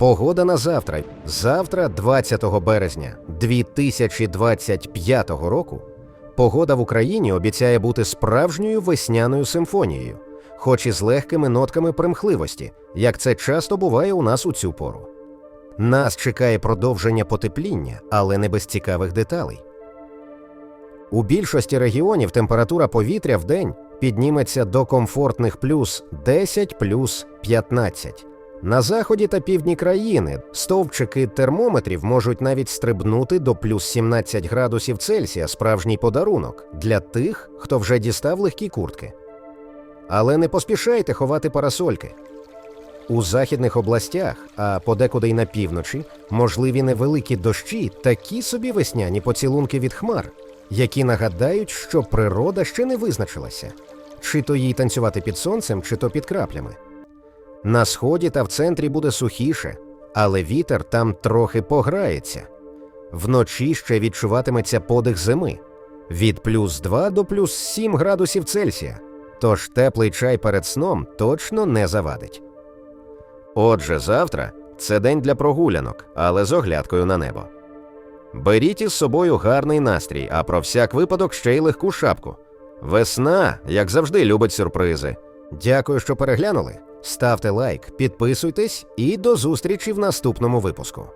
Погода на завтра. Завтра, 20 березня 2025 року, погода в Україні обіцяє бути справжньою весняною симфонією, хоч і з легкими нотками примхливості, як це часто буває у нас у цю пору. Нас чекає продовження потепління, але не без цікавих деталей. У більшості регіонів температура повітря в день підніметься до комфортних плюс 10 плюс 15. На заході та півдні країни стовпчики термометрів можуть навіть стрибнути до плюс 17 градусів Цельсія справжній подарунок для тих, хто вже дістав легкі куртки. Але не поспішайте ховати парасольки. У західних областях, а подекуди й на півночі, можливі невеликі дощі, такі собі весняні поцілунки від хмар, які нагадають, що природа ще не визначилася, чи то їй танцювати під сонцем, чи то під краплями. На сході та в центрі буде сухіше, але вітер там трохи пограється. Вночі ще відчуватиметься подих зими від плюс 2 до плюс 7 градусів Цельсія, тож теплий чай перед сном точно не завадить. Отже, завтра це день для прогулянок, але з оглядкою на небо. Беріть із собою гарний настрій, а про всяк випадок ще й легку шапку. Весна, як завжди, любить сюрпризи. Дякую, що переглянули. Ставте лайк, підписуйтесь і до зустрічі в наступному випуску.